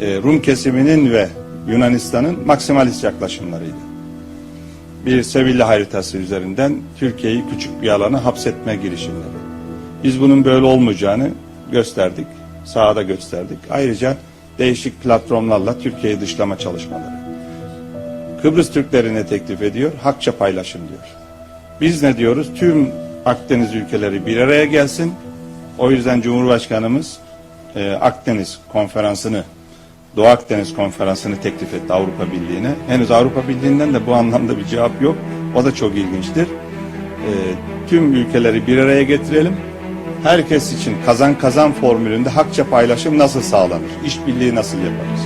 e, Rum kesiminin ve Yunanistan'ın maksimalist yaklaşımlarıydı. Bir Sevilla haritası üzerinden Türkiye'yi küçük bir alana hapsetme girişimleri. Biz bunun böyle olmayacağını gösterdik, sahada gösterdik. Ayrıca değişik platformlarla Türkiye'yi dışlama çalışmaları. Kıbrıs Türklerine teklif ediyor, hakça paylaşım diyor. Biz ne diyoruz? Tüm Akdeniz ülkeleri bir araya gelsin. O yüzden Cumhurbaşkanımız e, Akdeniz konferansını, Doğu Akdeniz konferansını teklif etti Avrupa Birliği'ne. Henüz Avrupa Birliği'nden de bu anlamda bir cevap yok. O da çok ilginçtir. E, tüm ülkeleri bir araya getirelim. Herkes için kazan kazan formülünde hakça paylaşım nasıl sağlanır? İşbirliği nasıl yaparız?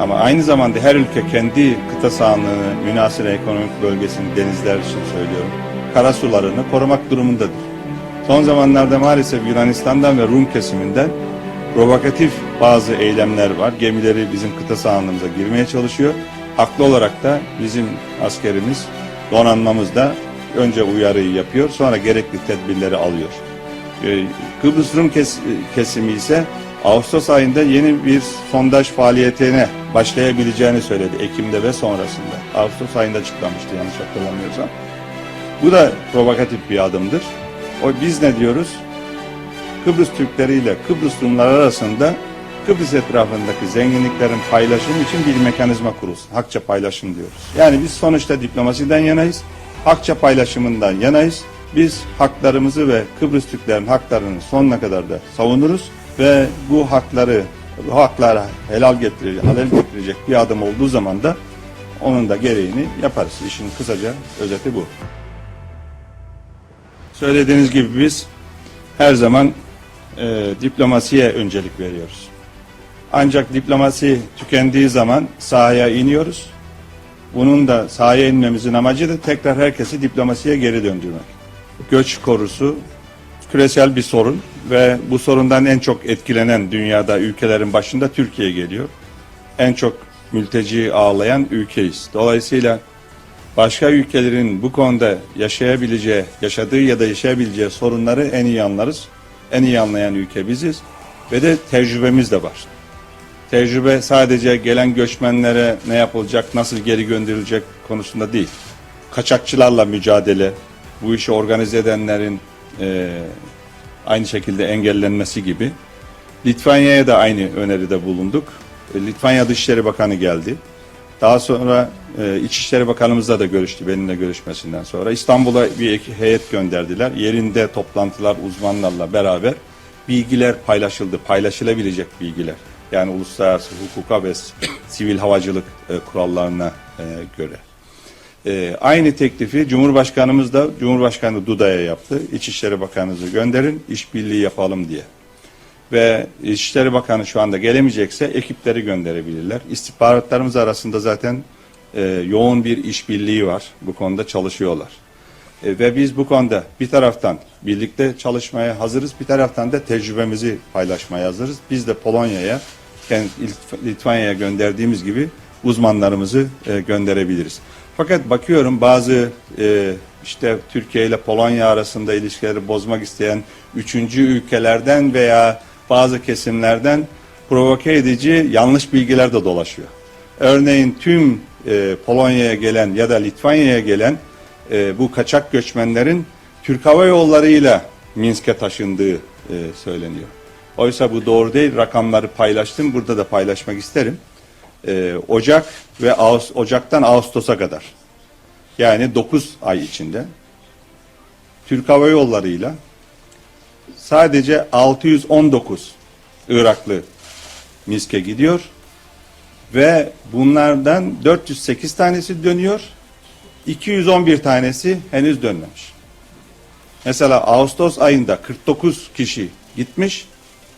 Ama aynı zamanda her ülke kendi kıta sahanlığını, münasır ekonomik bölgesini, denizler için söylüyorum, karasularını korumak durumundadır. Son zamanlarda maalesef Yunanistan'dan ve Rum kesiminden provokatif bazı eylemler var. Gemileri bizim kıta sahanlığımıza girmeye çalışıyor. Haklı olarak da bizim askerimiz, donanmamız da önce uyarıyı yapıyor, sonra gerekli tedbirleri alıyor. Ee, Kıbrıs Rum kes- kesimi ise Ağustos ayında yeni bir sondaj faaliyetine başlayabileceğini söyledi Ekim'de ve sonrasında. Ağustos ayında açıklamıştı yanlış hatırlamıyorsam. Bu da provokatif bir adımdır. O biz ne diyoruz? Kıbrıs Türkleri ile Kıbrıs Rumlar arasında Kıbrıs etrafındaki zenginliklerin paylaşımı için bir mekanizma kurulsun. Hakça paylaşım diyoruz. Yani biz sonuçta diplomasiden yanayız. Hakça paylaşımından yanayız. Biz haklarımızı ve Kıbrıs Türklerin haklarını sonuna kadar da savunuruz ve bu hakları bu haklara helal getirecek, halel getirecek bir adım olduğu zaman da onun da gereğini yaparız. İşin kısaca özeti bu. Söylediğiniz gibi biz her zaman e, diplomasiye öncelik veriyoruz. Ancak diplomasi tükendiği zaman sahaya iniyoruz. Bunun da sahaya inmemizin amacı da tekrar herkesi diplomasiye geri döndürmek. Göç korusu küresel bir sorun ve bu sorundan en çok etkilenen dünyada ülkelerin başında Türkiye geliyor. En çok mülteci ağlayan ülkeyiz. Dolayısıyla başka ülkelerin bu konuda yaşayabileceği, yaşadığı ya da yaşayabileceği sorunları en iyi anlarız. En iyi anlayan ülke biziz ve de tecrübemiz de var. Tecrübe sadece gelen göçmenlere ne yapılacak, nasıl geri gönderilecek konusunda değil. Kaçakçılarla mücadele, bu işi organize edenlerin e, aynı şekilde engellenmesi gibi. Litvanya'ya da aynı öneride bulunduk. E, Litvanya Dışişleri Bakanı geldi. Daha sonra e, İçişleri Bakanımızla da görüştü benimle görüşmesinden sonra. İstanbul'a bir heyet gönderdiler. Yerinde toplantılar uzmanlarla beraber bilgiler paylaşıldı. Paylaşılabilecek bilgiler. Yani uluslararası hukuka ve sivil havacılık e, kurallarına e, göre. E, aynı teklifi Cumhurbaşkanımız da Cumhurbaşkanı Duda'ya yaptı. İçişleri Bakanınızı gönderin, işbirliği yapalım diye. Ve İçişleri Bakanı şu anda gelemeyecekse ekipleri gönderebilirler. İstihbaratlarımız arasında zaten e, yoğun bir işbirliği var. Bu konuda çalışıyorlar. E, ve biz bu konuda bir taraftan birlikte çalışmaya hazırız, bir taraftan da tecrübemizi paylaşmaya hazırız. Biz de Polonya'ya, Litvanya'ya gönderdiğimiz gibi uzmanlarımızı e, gönderebiliriz. Fakat bakıyorum bazı e, işte Türkiye ile Polonya arasında ilişkileri bozmak isteyen üçüncü ülkelerden veya bazı kesimlerden provoke edici yanlış bilgiler de dolaşıyor. Örneğin tüm e, Polonya'ya gelen ya da Litvanya'ya gelen e, bu kaçak göçmenlerin Türk Hava Yolları'yla Minsk'e taşındığı e, söyleniyor. Oysa bu doğru değil. Rakamları paylaştım. Burada da paylaşmak isterim. E, Ocak ve Ağustos, Ocak'tan Ağustos'a kadar yani 9 ay içinde Türk Hava Yolları'yla sadece 619 Iraklı Minsk'e gidiyor ve bunlardan 408 tanesi dönüyor. 211 tanesi henüz dönmemiş. Mesela Ağustos ayında 49 kişi gitmiş,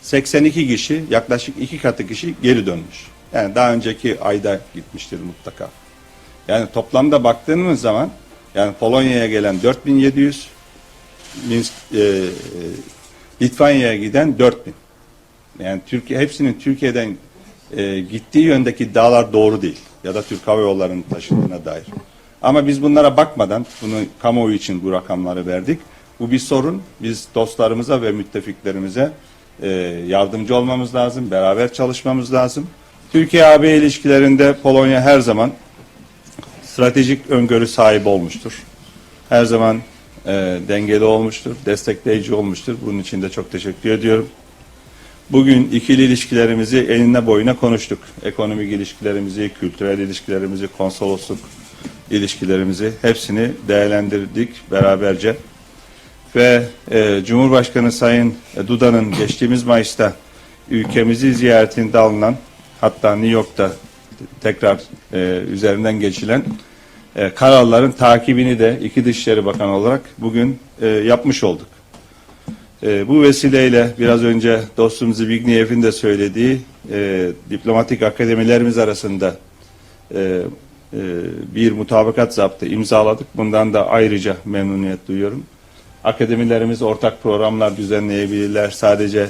82 kişi yaklaşık iki katı kişi geri dönmüş. Yani daha önceki ayda gitmiştir mutlaka. Yani toplamda baktığımız zaman yani Polonya'ya gelen 4700, Minsk, e, e, Litvanya'ya giden 4000. Yani Türkiye hepsinin Türkiye'den e, gittiği yöndeki iddialar doğru değil ya da Türk Hava Yolları'nın taşıdığına dair. Ama biz bunlara bakmadan bunu kamuoyu için bu rakamları verdik. Bu bir sorun. Biz dostlarımıza ve müttefiklerimize e, yardımcı olmamız lazım, beraber çalışmamız lazım. Türkiye-AB ilişkilerinde Polonya her zaman stratejik öngörü sahibi olmuştur. Her zaman e, dengeli olmuştur, destekleyici olmuştur. Bunun için de çok teşekkür ediyorum. Bugün ikili ilişkilerimizi eline boyuna konuştuk. Ekonomik ilişkilerimizi, kültürel ilişkilerimizi, konsolosluk ilişkilerimizi hepsini değerlendirdik beraberce. Ve e, Cumhurbaşkanı Sayın Duda'nın geçtiğimiz Mayıs'ta ülkemizi ziyaretinde alınan hatta New York'ta tekrar e, üzerinden geçilen e, kararların takibini de iki Dışişleri Bakanı olarak bugün e, yapmış olduk. E, bu vesileyle biraz önce dostum Zbigniev'in de söylediği e, diplomatik akademilerimiz arasında e, e, bir mutabakat zaptı imzaladık. Bundan da ayrıca memnuniyet duyuyorum. Akademilerimiz ortak programlar düzenleyebilirler. Sadece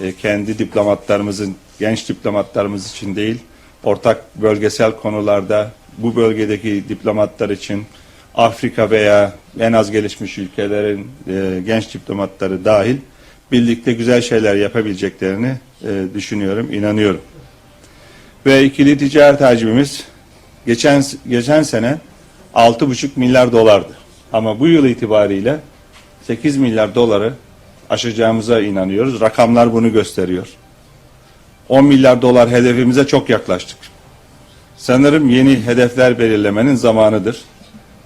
e, kendi diplomatlarımızın, genç diplomatlarımız için değil, ortak bölgesel konularda bu bölgedeki diplomatlar için Afrika veya en az gelişmiş ülkelerin e, genç diplomatları dahil birlikte güzel şeyler yapabileceklerini e, düşünüyorum, inanıyorum. Ve ikili ticaret hacmimiz geçen geçen sene 6,5 milyar dolardı. Ama bu yıl itibariyle 8 milyar doları aşacağımıza inanıyoruz. Rakamlar bunu gösteriyor. 10 milyar dolar hedefimize çok yaklaştık. Sanırım yeni hedefler belirlemenin zamanıdır.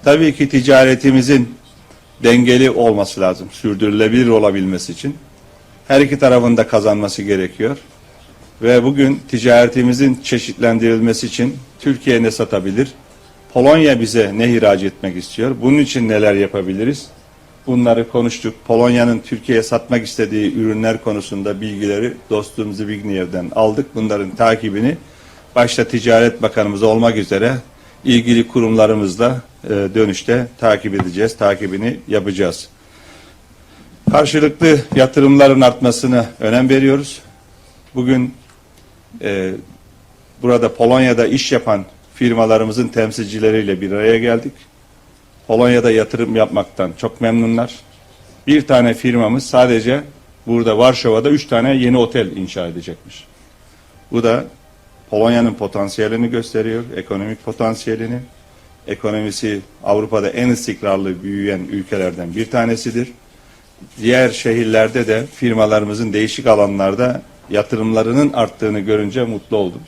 Tabii ki ticaretimizin dengeli olması lazım, sürdürülebilir olabilmesi için. Her iki tarafın da kazanması gerekiyor. Ve bugün ticaretimizin çeşitlendirilmesi için Türkiye ne satabilir? Polonya bize ne ihraç etmek istiyor? Bunun için neler yapabiliriz? Bunları konuştuk. Polonya'nın Türkiye'ye satmak istediği ürünler konusunda bilgileri dostum Zbigniew'den aldık. Bunların takibini başta Ticaret Bakanımız olmak üzere ilgili kurumlarımızla e, dönüşte takip edeceğiz, takibini yapacağız. Karşılıklı yatırımların artmasına önem veriyoruz. Bugün e, burada Polonya'da iş yapan firmalarımızın temsilcileriyle bir araya geldik. Polonya'da yatırım yapmaktan çok memnunlar. Bir tane firmamız sadece burada Varşova'da üç tane yeni otel inşa edecekmiş. Bu da Polonya'nın potansiyelini gösteriyor, ekonomik potansiyelini. Ekonomisi Avrupa'da en istikrarlı büyüyen ülkelerden bir tanesidir. Diğer şehirlerde de firmalarımızın değişik alanlarda yatırımlarının arttığını görünce mutlu oldum.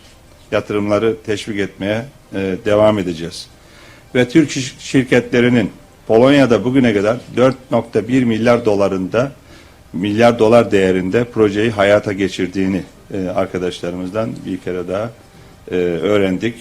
Yatırımları teşvik etmeye e, devam edeceğiz. Ve Türk şir- şirketlerinin Polonya'da bugüne kadar 4.1 milyar dolarında milyar dolar değerinde projeyi hayata geçirdiğini e, arkadaşlarımızdan bir kere daha e, öğrendik.